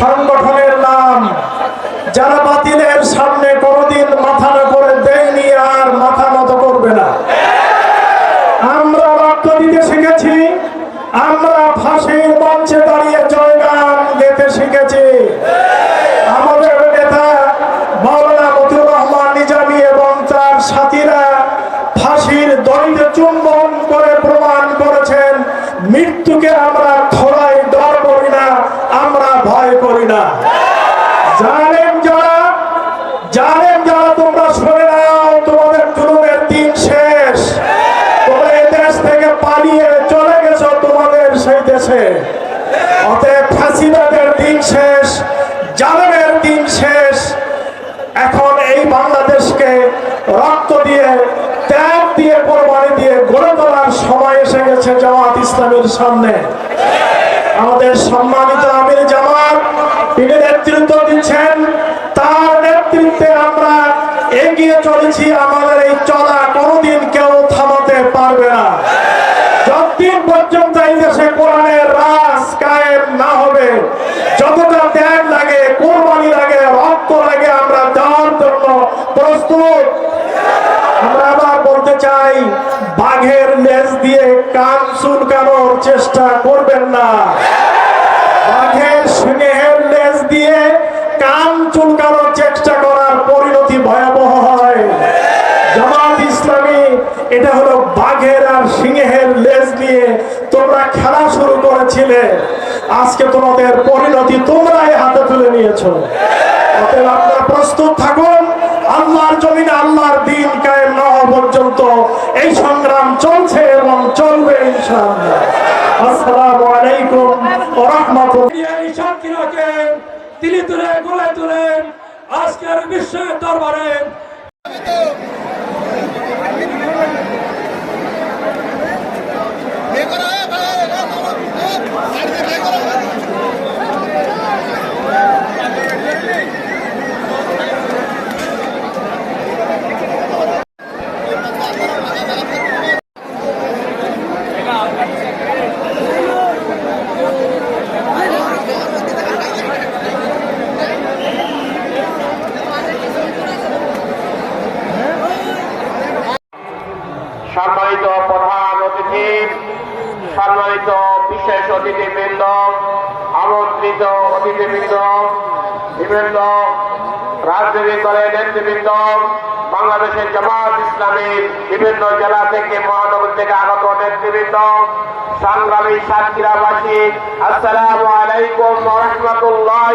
সংগঠনের নাম। যারা বাতিলের সামনে কোনোদিন মাথা না করে দেয়নি, আর মাথা মতো করবে না। আমরা রক্ত দিতে শিখেছি, আমরা ফাঁসির মঞ্চে দাঁড়িয়ে জয়গান গেতে শিখেছি। আমাদের নেতা মাওলানা মতিউর রহমান নিজামী এবং তার সাথীরা ফাঁসির দড়িতে চুম্বন করে প্রমাণ করেছেন, মৃত্যুকে আমরা খোলাই ডর করি না আমরা ভয় করি না জানেন যারা জানেন যারা তোমরা শুনে নাও, তোমাদের জুলুমের দিন শেষ। তোমরা এই দেশ থেকে পালিয়ে চলে গেছো তোমাদের সেই দেশে। অতএব ফাঁসিবাদের দিন শেষ, জালেমের দিন শেষ। এখন এই বাংলাদেশকে রক্ত দিয়ে, ত্যাগ দিয়ে, কোরবানি দিয়ে গড়ে তোলার সময় এসে গেছে জামাত ইসলামের সামনে। আমাদের সম্মানিত আমির জামাত, তিনি নেতৃত্ব দিচ্ছেন তার নেতৃত্বে আমরা চলেছি আমাদের এই চলা কোনোদিন কেউ থামাতে পারবে না। যতদিন পর্যন্ত এই দেশে কোরআনের রাজ কায়েম না হবে, যতটা ত্যাগ লাগে, কোরবানি লাগে, রক্ত লাগে, আমরা দেওয়ার জন্য প্রস্তুত। আমরা আবার বলতে চাই, বাঘের লেজ দিয়ে কান চুলকানোর চেষ্টা করবেন না। বাঘের স্নেহের লেজ দিয়ে কান চুলকানোর চেষ্টা করার পরিণতি ভয়াবহ হয় জামাত ইসলামী, এটা হলো বাঘের আর সিংহের লেজ দিয়ে তোমরা খেলা শুরু করেছিলে। আজকে তোমাদের পরিণতি তোমরাই হাতে তুলে নিয়েছো। আপনারা প্রস্তুত থাকুন, আল্লাহর জমিনে আল্লাহর দিন কায়েম না হওয়া পর্যন্ত এই সংগ্রাম চলছে এবং চলবে ইনশাআল্লাহ। আসসালামু আলাইকুম ওয়া রাহমাতুল্লাহ। এই সাক্ষীরাকে তিনি তুলে গড়ে তুলেন আজকের বিশ্বের দরবারে সম্মানিত প্রধান অতিথি সম্মানিত বিশেষ অতিথিবৃন্দ আমন্ত্রিত অতিথিবৃন্দ বিভিন্ন রাজনৈতিক দলের নেতৃবৃন্দ বাংলাদেশের জামাত ইসলামের বিভিন্ন জেলা থেকে মহানগর থেকে আগত নেতৃবৃন্দ সাংগ্রামী সাতক্ষীরাবাসী। আসসালামু আলাইকুম রহমতুল্লাহ